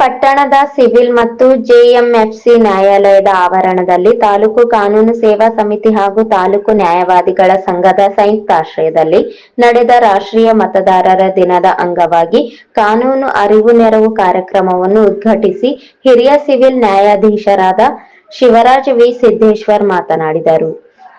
ಪಟ್ಟಣದ ಸಿವಿಲ್ ಮತ್ತು ಜೆಎಂಎಫ್ಸಿ ನ್ಯಾಯಾಲಯದ ಆವರಣದಲ್ಲಿ ತಾಲೂಕು ಕಾನೂನು ಸೇವಾ ಸಮಿತಿ ಹಾಗೂ ತಾಲೂಕು ನ್ಯಾಯವಾದಿಗಳ ಸಂಘದ ಸಂಯುಕ್ತಾಶ್ರಯದಲ್ಲಿ ನಡೆದ ರಾಷ್ಟ್ರೀಯ ಮತದಾರರ ದಿನದ ಅಂಗವಾಗಿ ಕಾನೂನು ಅರಿವು ನೆರವು ಕಾರ್ಯಕ್ರಮವನ್ನು ಉದ್ಘಾಟಿಸಿ ಹಿರಿಯ ಸಿವಿಲ್ ನ್ಯಾಯಾಧೀಶರಾದ ಶಿವರಾಜ್ ವಿ. ಸಿದ್ದೇಶ್ವರ್ ಮಾತನಾಡಿದರು.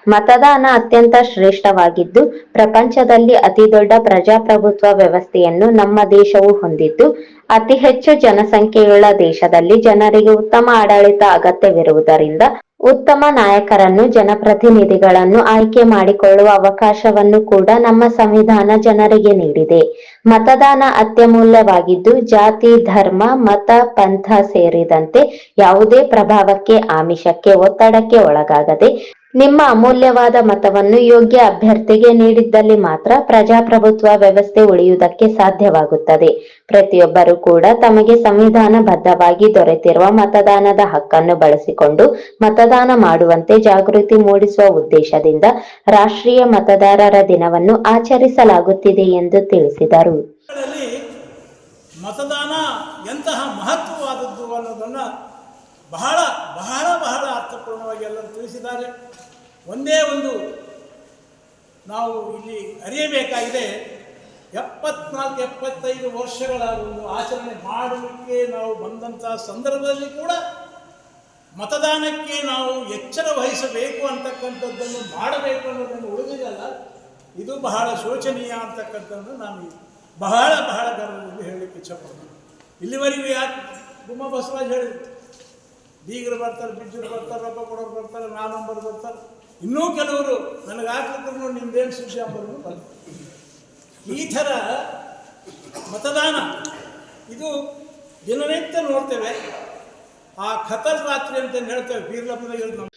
ಮತದಾನ ಅತ್ಯಂತ ಶ್ರೇಷ್ಠವಾಗಿದ್ದು, ಪ್ರಪಂಚದಲ್ಲಿ ಅತಿ ದೊಡ್ಡ ಪ್ರಜಾಪ್ರಭುತ್ವ ವ್ಯವಸ್ಥೆಯನ್ನು ನಮ್ಮ ದೇಶವು ಹೊಂದಿದ್ದು ಅತಿ ಹೆಚ್ಚು ಜನಸಂಖ್ಯೆಯುಳ್ಳ ದೇಶದಲ್ಲಿ ಜನರಿಗೆ ಉತ್ತಮ ಆಡಳಿತ ಅಗತ್ಯವಿರುವುದರಿಂದ ಉತ್ತಮ ನಾಯಕರನ್ನು, ಜನಪ್ರತಿನಿಧಿಗಳನ್ನು ಆಯ್ಕೆ ಮಾಡಿಕೊಳ್ಳುವ ಅವಕಾಶವನ್ನು ಕೂಡ ನಮ್ಮ ಸಂವಿಧಾನ ಜನರಿಗೆ ನೀಡಿದೆ. ಮತದಾನ ಅತ್ಯಮೂಲ್ಯವಾಗಿದ್ದು, ಜಾತಿ, ಧರ್ಮ, ಮತ, ಪಂಥ ಸೇರಿದಂತೆ ಯಾವುದೇ ಪ್ರಭಾವಕ್ಕೆ, ಆಮಿಷಕ್ಕೆ, ಒತ್ತಡಕ್ಕೆ ಒಳಗಾಗದೆ ನಿಮ್ಮ ಅಮೂಲ್ಯವಾದ ಮತವನ್ನು ಯೋಗ್ಯ ಅಭ್ಯರ್ಥಿಗೆ ನೀಡಿದ್ದಲ್ಲಿ ಮಾತ್ರ ಪ್ರಜಾಪ್ರಭುತ್ವ ವ್ಯವಸ್ಥೆ ಉಳಿಯುವುದಕ್ಕೆ ಸಾಧ್ಯವಾಗುತ್ತದೆ. ಪ್ರತಿಯೊಬ್ಬರೂ ಕೂಡ ತಮಗೆ ಸಂವಿಧಾನ ಬದ್ಧವಾಗಿ ದೊರೆತಿರುವ ಮತದಾನದ ಹಕ್ಕನ್ನು ಬಳಸಿಕೊಂಡು ಮತದಾನ ಮಾಡುವಂತೆ ಜಾಗೃತಿ ಮೂಡಿಸುವ ಉದ್ದೇಶದಿಂದ ರಾಷ್ಟ್ರೀಯ ಮತದಾರರ ದಿನವನ್ನು ಆಚರಿಸಲಾಗುತ್ತಿದೆ ಎಂದು ತಿಳಿಸಿದರು. ಮತದಾನ ಎಂತಹ ಮಹತ್ವವಾದದ್ದು ಅನ್ನೋದನ್ನು ಬಹಳ ಬಹಳ ಬಹಳ ಅರ್ಥಪೂರ್ಣವಾಗಿ ಎಲ್ಲರೂ ತಿಳಿಸಿದ್ದಾರೆ. ಒಂದೇ ಒಂದು ನಾವು ಇಲ್ಲಿ ಅರಿಯಬೇಕಾಗಿದೆ, ಎಪ್ಪತ್ನಾಲ್ಕು, ಎಪ್ಪತ್ತೈದು ವರ್ಷಗಳ ಒಂದು ಆಚರಣೆ ಮಾಡಲಿಕ್ಕೆ ನಾವು ಬಂದಂಥ ಸಂದರ್ಭದಲ್ಲಿ ಕೂಡ ಮತದಾನಕ್ಕೆ ನಾವು ಎಚ್ಚರ ವಹಿಸಬೇಕು ಅಂತಕ್ಕಂಥದ್ದನ್ನು ಮಾಡಬೇಕು ಅನ್ನೋದನ್ನು ಉಳಿದಿದೆಯಲ್ಲ ಇದು ಬಹಳ ಶೋಚನೀಯ ಅಂತಕ್ಕಂಥದ್ದು ನಾನು ಬಹಳ ಬಹಳ ಗರ್ವದಲ್ಲಿ ಹೇಳಲಿಕ್ಕೆ ಇಚ್ಛಪಡ್ತೀನಿ ಇಲ್ಲಿವರೆಗೂ ಯಾಕೆ ಗುಮ್ಮ ಬಸವರಾಜ್ ಹೇಳಿದ್ರು? ಬೀಗರು ಬರ್ತಾರೆ, ಬಿಜ್ಜರು ಬರ್ತಾರೆ ರೊಕ್ಕ ಕೊಡೋರು ಬರ್ತಾರೆ ನಾ ನಂಬರ್ ಬರ್ತಾರೆ. ಇನ್ನೂ ಕೆಲವರು ನನಗೆ ಹಾಕ್ಲಿಕ್ಕೂ ನಿಮ್ದೇನು ಶಿಕ್ಷೆ ಬರ್ತಾರೆ. ಈ ಥರ ಮತದಾನ, ಇದು ದಿನನಿತ್ಯ ನೋಡ್ತೇವೆ. ಆ ಖತರ್ ರಾತ್ರಿ ಅಂತ ಹೇಳ್ತೇವೆ? ಬೀರ್ಲಪ್ಪನ ಹೇಳಿದ್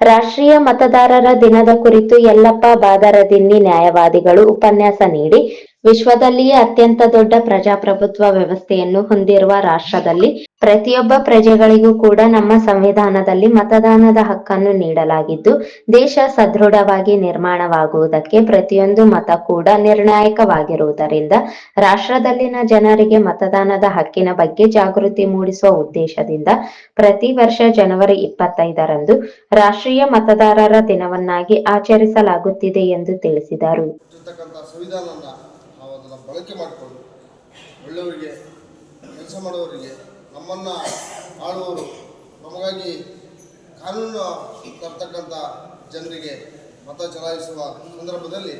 ರಾಷ್ಟ್ರೀಯ ಮತದಾರರ ದಿನದ ಕುರಿತು ಯಲ್ಲಪ್ಪ ಬಾದರದಿನ್ನಿ ನ್ಯಾಯವಾದಿಗಳು ಉಪನ್ಯಾಸ ನೀಡಿ ವಿಶ್ವದಲ್ಲಿಯೇ ಅತ್ಯಂತ ದೊಡ್ಡ ಪ್ರಜಾಪ್ರಭುತ್ವ ವ್ಯವಸ್ಥೆಯನ್ನು ಹೊಂದಿರುವ ರಾಷ್ಟ್ರದಲ್ಲಿ ಪ್ರತಿಯೊಬ್ಬ ಪ್ರಜೆಗಳಿಗೂ ಕೂಡ ನಮ್ಮ ಸಂವಿಧಾನದಲ್ಲಿ ಮತದಾನದ ಹಕ್ಕನ್ನು ನೀಡಲಾಗಿದ್ದು, ದೇಶ ಸದೃಢವಾಗಿ ನಿರ್ಮಾಣವಾಗುವುದಕ್ಕೆ ಪ್ರತಿಯೊಂದು ಮತ ಕೂಡ ನಿರ್ಣಾಯಕವಾಗಿರುವುದರಿಂದ ರಾಷ್ಟ್ರದಲ್ಲಿನ ಜನರಿಗೆ ಮತದಾನದ ಹಕ್ಕಿನ ಬಗ್ಗೆ ಜಾಗೃತಿ ಮೂಡಿಸುವ ಉದ್ದೇಶದಿಂದ ಪ್ರತಿ ವರ್ಷ ಜನವರಿ ಇಪ್ಪತ್ತೈದರಂದು ರಾಷ್ಟ್ರೀಯ ಮತದಾರರ ದಿನವನ್ನಾಗಿ ಆಚರಿಸಲಾಗುತ್ತಿದೆ ಎಂದು ತಿಳಿಸಿದರು. ಬಳಕೆ ಮಾಡಿಕೊಂಡು ಒಳ್ಳೆಯವರಿಗೆ ಕೆಲಸ ಮಾಡುವವರಿಗೆ ನಮ್ಮನ್ನು ಆಳುವವರು ನಮಗಾಗಿ ಕಾನೂನು ತರ್ತಕ್ಕಂಥ ಜನರಿಗೆ ಮತ ಚಲಾಯಿಸುವ ಸಂದರ್ಭದಲ್ಲಿ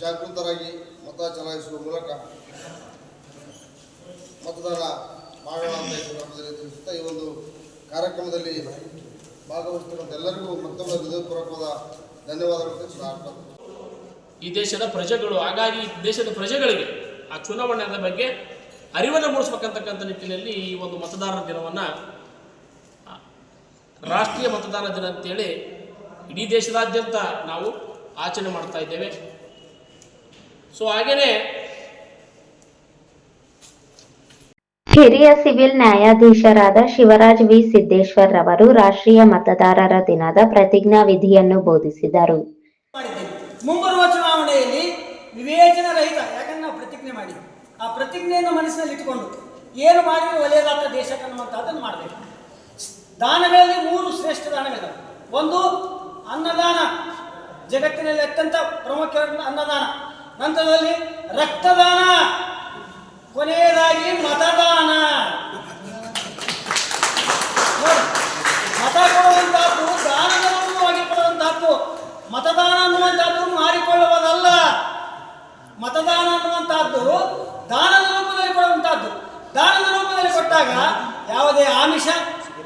ಜಾಗೃತರಾಗಿ ಮತ ಚಲಾಯಿಸುವ ಮೂಲಕ ಮತದಾನ ಮಾಡೋಣ ಈ ಸಂದರ್ಭದಲ್ಲಿ ತಿಳಿಸುತ್ತಾ ಈ ಒಂದು ಕಾರ್ಯಕ್ರಮದಲ್ಲಿ ಭಾಗವಹಿಸ್ತಕ್ಕಂಥ ಎಲ್ಲರಿಗೂ ಮತ್ತೊಮ್ಮೆ ಹೃದಯಪೂರ್ವಕವಾದ ಧನ್ಯವಾದಗಳು. ತಿಳಿಸುತ್ತಾ ಈ ದೇಶದ ಪ್ರಜೆಗಳು, ಹಾಗಾಗಿ ಈ ದೇಶದ ಪ್ರಜೆಗಳಿಗೆ ಆ ಚುನಾವಣೆಯ ಬಗ್ಗೆ ಅರಿವನ್ನು ಮೂಡಿಸ್ಬೇಕಂತಕ್ಕಂಥ ನಿಟ್ಟಿನಲ್ಲಿ ಈ ಒಂದು ಮತದಾರರ ದಿನವನ್ನು ರಾಷ್ಟ್ರೀಯ ಮತದಾನ ದಿನ ಅಂತೇಳಿ ಇಡೀ ದೇಶದಾದ್ಯಂತ ನಾವು ಆಚರಣೆ ಮಾಡ್ತಾ ಇದ್ದೇವೆ. ಸೊ ಹಾಗೆಯೇ ಹಿರಿಯ ಸಿವಿಲ್ ನ್ಯಾಯಾಧೀಶರಾದ ಶಿವರಾಜ್ ವಿ. ಸಿದ್ದೇಶ್ವರ್ ರವರು ರಾಷ್ಟ್ರೀಯ ಮತದಾರರ ದಿನದ ಪ್ರತಿಜ್ಞಾ ವಿಧಿಯನ್ನು ಬೋಧಿಸಿದರು. ಮುಂಬರುವ ಚುನಾವಣೆಯಲ್ಲಿ ವಿವೇಚನ ರಹಿತ ಯಾಕಂದ್ರೆ ನಾವು ಪ್ರತಿಜ್ಞೆ ಮಾಡಿ ಆ ಪ್ರತಿಜ್ಞೆಯನ್ನು ಮನಸ್ಸಿನಲ್ಲಿ ಇಟ್ಟುಕೊಂಡು ಏನು ಮಾಡಿದ್ರೆ ಒಳ್ಳೆಯದಾದ ದೇಶಕ್ಕೆ ಅನ್ನುವಂಥದ್ದನ್ನು ಮಾಡಬೇಕು. ದಾನಗಳಲ್ಲಿ ಮೂರು ಶ್ರೇಷ್ಠ ದಾನಗಳಿವೆ ಒಂದು ಅನ್ನದಾನ. ಜಗತ್ತಿನಲ್ಲಿ ಅತ್ಯಂತ ಪ್ರಮುಖ ಅನ್ನದಾನ. ನಂತರದಲ್ಲಿ ರಕ್ತದಾನ. ಕೊನೆಯದಾಗಿ ಮತದಾನ ನೋಡಿ, ಮತ ಕೊಡುವಂತಹದ್ದು ದಾನದ ಮೂಲಕವಾಗಿ ಕೊಡುವಂತಹದ್ದು ಮತದಾನ ಅನ್ನುವಂಥದ್ದು ಮಾರಿಕೊಳ್ಳುವುದಲ್ಲ. ಮತದಾನ ಅನ್ನುವಂತಹದ್ದು ದಾನದ ರೂಪದಲ್ಲಿ ಕೊಡುವಂಥದ್ದು. ದಾನದ ರೂಪದಲ್ಲಿ ಕೊಟ್ಟಾಗ ಯಾವುದೇ ಆಮಿಷ,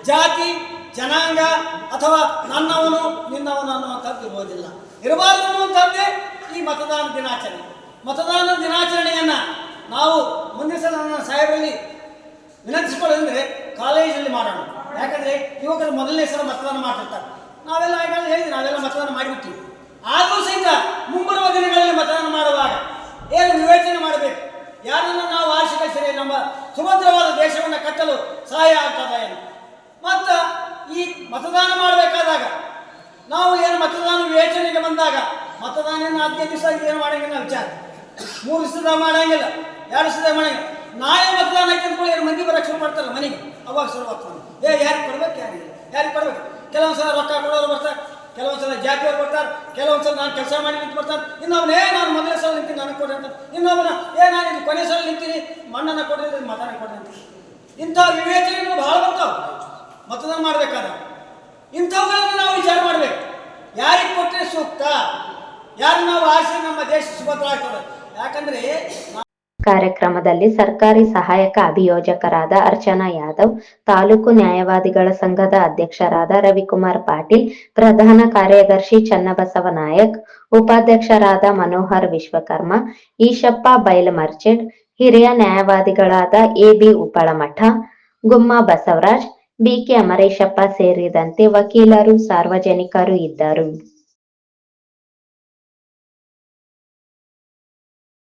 ಜಾತಿ, ಜನಾಂಗ ಅಥವಾ ನನ್ನವನು ನಿನ್ನವನು ಅನ್ನುವಂಥದ್ದು ಇರುವುದಿಲ್ಲ. ಇರಬಾರದು ಅನ್ನುವಂಥದ್ದೇ ಈ ಮತದಾನ ದಿನಾಚರಣೆ. ಮತದಾನ ದಿನಾಚರಣೆಯನ್ನು ನಾವು ಮುಂದಿನ ಸಲ ನನ್ನ ಸಾಹೇಬರಲ್ಲಿ ವಿನಂತಿಸಿಕೊಳ್ಳೋದಂದ್ರೆ ಕಾಲೇಜಲ್ಲಿ ಮಾಡೋಣ. ಯಾಕಂದ್ರೆ ಯುವಕರು ಮೊದಲನೇ ಸಲ ಮತದಾನ ಮಾಡ್ತಿರ್ತಾರೆ. ನಾವೆಲ್ಲ ಈಗಾಗಲೇ ಹೇಳಿದ್ವಿ, ನಾವೆಲ್ಲ ಮತದಾನ ಮಾಡಿಬಿಟ್ಟಿವಿ. ಆದರೂ ಸಹಿತ ಮುಂಬರುವ ದಿನಗಳಲ್ಲಿ ಮತದಾನ ಮಾಡುವಾಗ ಏನು ವಿವೇಚನೆ ಮಾಡಬೇಕು? ಯಾರನ್ನು ನಾವು ವಾರ್ಷಿಕ ಸರಿ, ನಮ್ಮ ಸುಭದ್ರವಾದ ದೇಶವನ್ನು ಕಟ್ಟಲು ಸಹಾಯ ಆಗ್ತದ ಏನು? ಮತ್ತು ಈ ಮತದಾನ ಮಾಡಬೇಕಾದಾಗ ನಾವು ಏನು ಮತದಾನ ವಿವೇಚನೆಗೆ ಬಂದಾಗ ಮತದಾನ ಹದಿನೈದು ದಿವಸ ಏನು ಮಾಡಂಗಿಲ್ಲ ವಿಚಾರ. ಮೂರು ದಿವಸದಾಗ ಮಾಡಂಗಿಲ್ಲ, ಎರಡು ದಿವಸದಾಗ ಮಾಡಂಗಿಲ್ಲ. ನಾಳೆ ಮತದಾನ ಹಾಕಿದ್ಕೊಳ್ಳಿ ಏನು ಮಂದಿ ಬರಕ್ಕೆ ಶುರು ಮಾಡ್ತಾರಲ್ಲ ಮನೆಗೆ. ಅವಾಗ ಶುರು ಆಗ್ತಾನೆ ಏ, ಯಾರಿಗೆ ಕೊಡ್ಬೇಕು, ಯಾರಿಗೆ? ಯಾರಿಗೆ ಕೊಡ್ಬೇಕು? ಕೆಲವೊಂದು ಸಲ ರೊಕ್ಕ ಕೊಡೋರು ಬರ್ತಾರೆ ಕೆಲವೊಂದು ಸಲ ಜಾತಿಯವ್ರು ಬರ್ತಾರೆ ಕೆಲವೊಂದು ಸಲ ನಾನು ಕೆಲಸ ಮಾಡಿ ನಿಂತು ಬರ್ತಾರೆ. ಇನ್ನೊಬ್ಬನೇ ನಾನು ಮೊದಲ ಸಲ ನಿಂತೀನಿ, ನನಗೆ ಕೊಡಿ ಅಂತ. ಇನ್ನೊಬ್ಬನ, ಏ, ನಾನು ಇದು ಕೊನೆ ಸಲ ನಿಂತೀನಿ, ಮಣ್ಣನ್ನು ಕೊಡಿ ಮತನ ಕೊಡಿ ಅಂತ. ಇಂಥ ವಿವೇಚನೆಗಳು ಬಹಳ ಬರ್ತಾವೆ. ಮತದಾನ ಮಾಡಬೇಕಾದ ಇಂಥವುಗಳನ್ನು ನಾವು ವಿಚಾರ ಮಾಡಬೇಕು. ಯಾರಿಗೆ ಕೊಟ್ಟರೆ ಸೂಕ್ತ? ಯಾರು ನಾವು ಆಸೆ ನಮ್ಮ ದೇಶ ಸುಭದ್ರ ಆಗ್ತದೆ ಯಾಕಂದ್ರೆ ಕಾರ್ಯಕ್ರಮದಲ್ಲಿ ಸರ್ಕಾರಿ ಸಹಾಯಕ ಅಭಿಯೋಜಕರಾದ ಅರ್ಚನಾ ಯಾದವ್, ತಾಲೂಕು ನ್ಯಾಯವಾದಿಗಳ ಸಂಘದ ಅಧ್ಯಕ್ಷರಾದ ರವಿಕುಮಾರ್ ಪಾಟೀಲ್, ಪ್ರಧಾನ ಕಾರ್ಯದರ್ಶಿ ಚನ್ನಬಸವ ನಾಯಕ್, ಉಪಾಧ್ಯಕ್ಷರಾದ ಮನೋಹರ್ ವಿಶ್ವಕರ್ಮ, ಈಶಪ್ಪ ಬೈಲಮರ್ಚೆಡ್ ಹಿರಿಯ ನ್ಯಾಯವಾದಿಗಳಾದ A B Upalamath Gumma Basavaraj, B K Amareshappa ಸೇರಿದಂತೆ ವಕೀಲರು ಸಾರ್ವಜನಿಕರು ಇದ್ದರು.